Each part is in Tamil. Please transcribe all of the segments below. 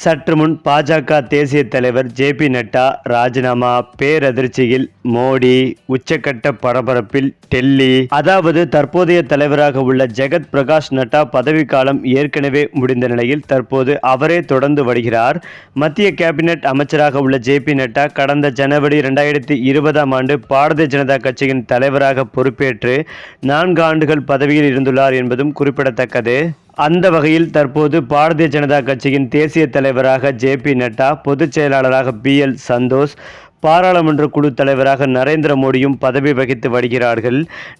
சற்று முன் பாஜக தேசிய தலைவர் ஜே பி நட்டா ராஜினாமா பேரதிர்ச்சியில் மோடி உச்சக்கட்ட பரபரப்பில் டெல்லி. அதாவது தற்போதைய தலைவராக உள்ள ஜெகத் பிரகாஷ் நட்டா பதவிக்காலம் ஏற்கனவே முடிந்த நிலையில் தற்போது அவரே தொடர்ந்து வருகிறார். மத்திய கேபினெட் அமைச்சராக உள்ள ஜே பி நட்டா கடந்த ஜனவரி இரண்டாயிரத்தி இருபதாம் ஆண்டு பாரதிய ஜனதா கட்சியின் தலைவராக பொறுப்பேற்று நான்கு ஆண்டுகள் பதவியில் இருந்துள்ளார் என்பதும் குறிப்பிடத்தக்கது. அந்த வகையில் தற்போது பாரதிய ஜனதா கட்சியின் தேசிய தலைவராக ஜே பி நட்டா பொதுச் செயலாளராக பி எல் சந்தோஷ் பாராளுமன்ற குழு தலைவராக நரேந்திர மோடியும் பதவி வகித்து வருகிறார்கள்.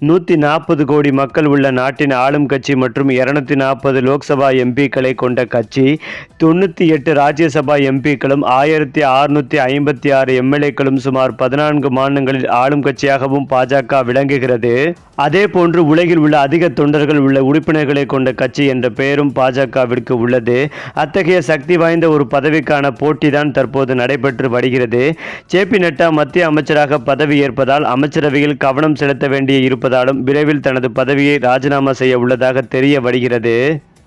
நூற்றி நாற்பது கோடி மக்கள் உள்ள நாட்டின் ஆளும் கட்சி மற்றும் இருநூத்தி நாற்பது லோக்சபா எம்பிக்களை கொண்ட கட்சி தொண்ணூற்றி எட்டு ராஜ்யசபா எம்பிக்களும் ஆயிரத்தி அறுநூற்றி ஐம்பத்தி ஆறு எம்எல்ஏக்களும் சுமார் பதினான்கு மாநிலங்களில் ஆளும் கட்சியாகவும் பாஜக விளங்குகிறது. அதே போன்று உலகில் உள்ள அதிக தொண்டர்கள் உள்ள உறுப்பினர்களை கொண்ட கட்சி என்ற பெயரும் பாஜகவிற்கு உள்ளது. அத்தகைய சக்தி வாய்ந்த ஒரு பதவிக்கான போட்டிதான் தற்போது நடைபெற்று வருகிறது. ஜே பி நட்டா மத்திய அமைச்சராக பதவி ஏற்பதால் அமைச்சரவையில் கவனம் செலுத்த வேண்டிய இருப்பதாலும் விரைவில் தனது பதவியை ராஜினாமா செய்ய உள்ளதாக தெரிய வருகிறது.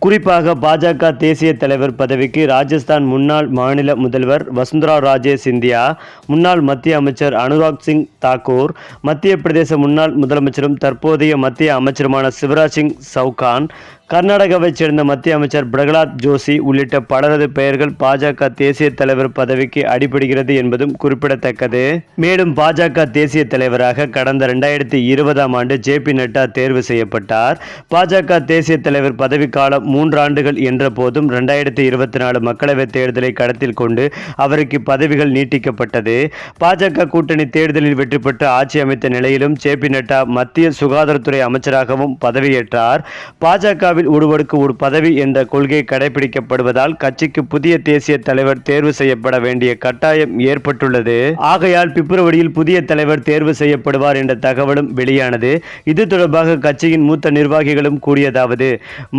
குறிப்பாக பாஜக தேசிய தலைவர் பதவிக்கு ராஜஸ்தான் முன்னாள் மாநில முதல்வர் வசுந்தரா ராஜே சிந்தியா முன்னாள் மத்திய அமைச்சர் அனுராக் சிங் தாக்கூர் மத்திய பிரதேச முன்னாள் முதலமைச்சரும் தற்போதைய மத்திய அமைச்சருமான சிவராஜ் சிங் சவுகான் கர்நாடகாவைச் சேர்ந்த மத்திய அமைச்சர் பிரகலாத் ஜோஷி உள்ளிட்ட பலரது பெயர்கள் பாஜக தேசிய தலைவர் பதவிக்கு அடிபடுகிறது என்பதும் குறிப்பிடத்தக்கது. மேலும் பாஜக தேசிய தலைவராக கடந்த இரண்டாயிரத்தி இருபதாம் ஆண்டு ஜே பி நட்டா தேர்வு செய்யப்பட்டார். பாஜக தேசிய தலைவர் பதவிக்காலம் மூன்று ஆண்டுகள் என்ற போதும் இரண்டாயிரத்தி இருபத்தி நாலு மக்களவைத் தேர்தலை கடத்தில் கொண்டு அவருக்கு பதவிகள் நீட்டிக்கப்பட்டது. பாஜக கூட்டணி தேர்தலில் வெற்றி பெற்று ஆட்சி அமைத்த நிலையிலும் ஜே பி நட்டா மத்திய சுகாதாரத்துறை அமைச்சராகவும் பதவியேற்றார். பாஜகவில் ஒருவருக்கு ஒரு பதவி என்ற கொள்கை கடைபிடிக்கப்படுவதால் கட்சிக்கு புதிய தேசிய தலைவர் தேர்வு செய்யப்பட வேண்டிய கட்டாயம் ஏற்பட்டுள்ளது. ஆகையால் பிப்ரவரியில் புதிய தலைவர் தேர்வு செய்யப்படுவார் என்ற தகவலும் வெளியானது. இது தொடர்பாக கட்சியின் மூத்த நிர்வாகிகளும் கூறியதாவது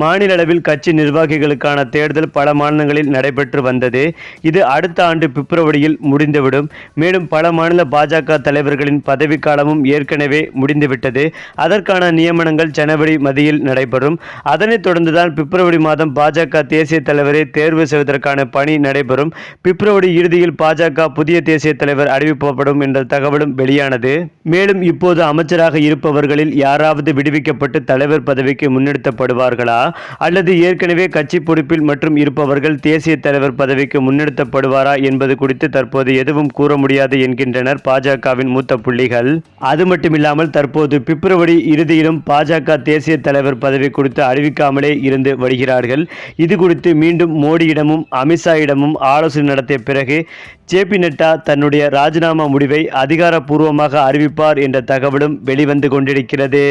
மாநில அளவில் கட்சி நிர்வாகிகளுக்கான தேர்தல் பல மாநிலங்களில் நடைபெற்று வந்தது. இது அடுத்த ஆண்டு பிப்ரவரியில் முடிந்துவிடும். மேலும் பல மாநில பாஜக தலைவர்களின் பதவிக்காலமும் ஏற்கனவே முடிந்துவிட்டது. அதற்கான நியமனங்கள் ஜனவரி மதியில் நடைபெறும். அதனைத் தொடர்ந்துதான் பிப்ரவரி மாதம் பாஜக தேசிய தலைவரை தேர்வு செய்வதற்கான பணி நடைபெறும். பிப்ரவரி இறுதியில் பாஜக புதிய தேசிய தலைவர் அறிவிக்கப்படும் என்ற தகவலும் வெளியானது. மேலும் இப்போது அமைச்சராக இருப்பவர்களில் யாராவது விடுவிக்கப்பட்டு தலைவர் பதவிக்கு முன்னெடுத்தப்படுவார்களா? அல்லது அல்லது ஏற்கனவே கட்சி பொறுப்பில் மற்றும் இருப்பவர்கள் தேசிய தலைவர் பதவிக்கு முன்னெடுத்தப்படுவாரா என்பது குறித்து தற்போது எதுவும் கூற முடியாது என்கின்றனர் பாஜகவின் மூத்த புள்ளிகள். அது மட்டுமில்லாமல் தற்போது பிப்ரவரி இறுதியிலும் பாஜக தேசிய தலைவர் பதவி குறித்து அறிவிக்காமலே இருந்து வருகிறார்கள். இது குறித்து மீண்டும் மோடியிடமும் அமித்ஷாயிடமும் ஆலோசனை நடத்திய பிறகு ஜே பி நட்டா தன்னுடைய ராஜினாமா முடிவை அதிகாரப்பூர்வமாக அறிவிப்பார் என்ற தகவலும் வெளிவந்து கொண்டிருக்கிறது.